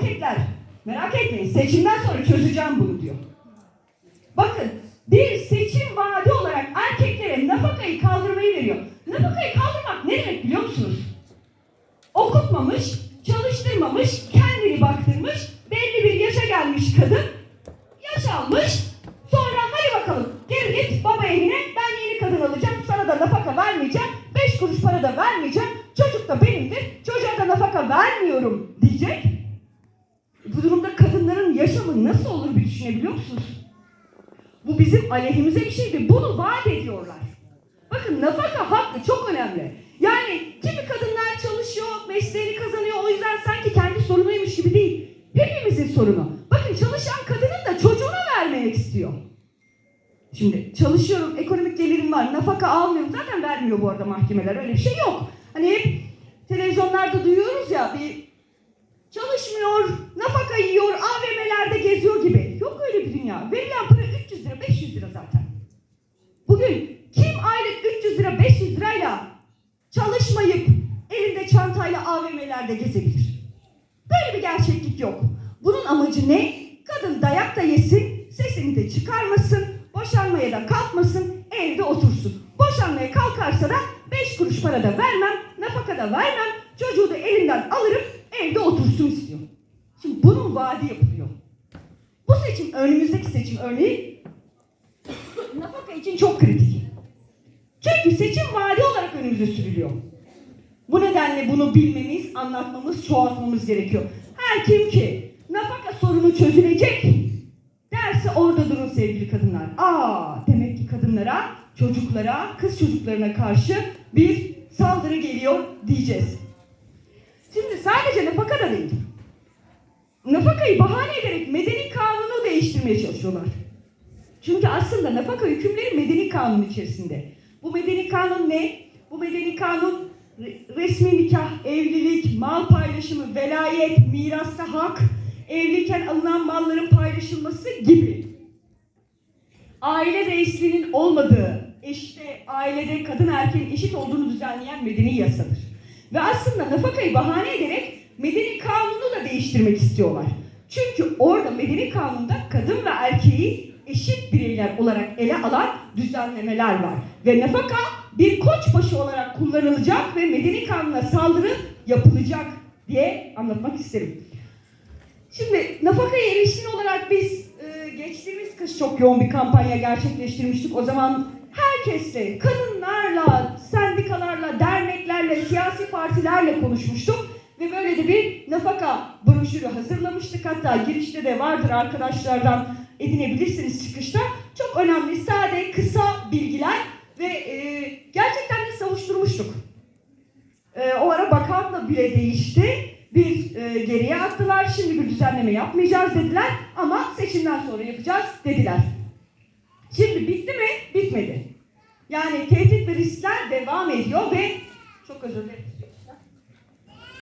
erkekler merak etmeyin seçimden sonra çözeceğim bunu diyor. Bakın bir seçim vaadi olarak erkeklere nafakayı kaldırmayı veriyor. Nafakayı kaldırmak ne demek biliyor musunuz? Okutmamış, çalıştırmamış, kendini baktırmış, belli bir yaşa gelmiş kadın, yaş almış, sonra hadi bakalım geri git baba evine ben yeni kadın alacağım, sana da nafaka vermeyeceğim, beş kuruş para da vermeyeceğim, çocuk da benimdir, çocuğa da nafaka vermiyorum yaşamı nasıl olur bir düşünebiliyor musunuz? Bu bizim aleyhimize bir şey ve bunu vaat ediyorlar. Bakın nafaka hakkı çok önemli. Yani kimi kadınlar çalışıyor, mesleğini kazanıyor o yüzden sanki kendi sorunuymuş gibi değil. Hepimizin sorunu. Bakın çalışan kadının da çocuğuna vermek istiyor. Şimdi çalışıyorum, ekonomik gelirim var, nafaka almıyorum. Zaten vermiyor bu arada mahkemeler, öyle bir şey yok. Hani hep televizyonlarda duyuyoruz ya bir çalışmıyor, nafaka yiyor, AVM'lerde geziyor gibi. Yok öyle bir dünya. Verilen para 300 lira, 500 lira zaten. Bugün kim aylık 300 lira, 500 lirayla çalışmayıp elinde çantayla AVM'lerde gezebilir? Böyle bir gerçeklik yok. Bunun amacı ne? Kadın dayak da yesin, sesini de çıkarmasın, boşanmaya da kalkmasın, evde otursun. Boşanmaya kalkarsa da 5 kuruş para da vermem, nafaka da vermem, çocuğu da elimden alırım, evde otursun istiyor. Şimdi bunun vaadi yapılıyor. Bu seçim, önümüzdeki seçim örneği nafaka için çok kritik. Çünkü seçim vaadi olarak önümüze sürülüyor. Bu nedenle bunu bilmemiz, anlatmamız, çoğaltmamız gerekiyor. Her kim ki nafaka sorunu çözülecek derse orada durun sevgili kadınlar. Aa demek ki kadınlara, çocuklara, kız çocuklarına karşı bir saldırı geliyor diyeceğiz. Şimdi sadece nafaka da değil. Nafakayı bahane ederek medeni kanunu değiştirmeye çalışıyorlar. Çünkü aslında nafaka hükümleri medeni kanun içerisinde. Bu medeni kanun ne? Bu medeni kanun re- resmi nikah, evlilik, mal paylaşımı, velayet, mirasta hak, evliyken alınan malların paylaşılması gibi. Aile reisliğinin olmadığı, işte ailede kadın erkeğin eşit olduğunu düzenleyen medeni yasadır. Ve aslında nafakayı bahane ederek medeni kanunu da değiştirmek istiyorlar. Çünkü orada medeni kanunda kadın ve erkeği eşit bireyler olarak ele alan düzenlemeler var. Ve nafaka bir koçbaşı olarak kullanılacak ve medeni kanuna saldırı yapılacak diye anlatmak isterim. Şimdi nafakaya erişkin olarak biz e, geçtiğimiz kış çok yoğun bir kampanya gerçekleştirmiştik. O zaman herkesle, kadınlarla, sendikalarla, derneklerle, siyasi partilerle konuşmuştuk. Ve böyle de bir nafaka broşürü hazırlamıştık. Hatta girişte de vardır arkadaşlardan edinebilirsiniz çıkışta. Çok önemli, sade, kısa bilgiler ve e, gerçekten de savuşturmuştuk. E, o ara bakanla bile değişti. Bir e, geriye attılar. Şimdi bir düzenleme yapmayacağız dediler. Ama seçimden sonra yapacağız dediler. Şimdi bitti mi? Bitmedi. Yani tehdit ve riskler devam ediyor ve çok özür dilerim.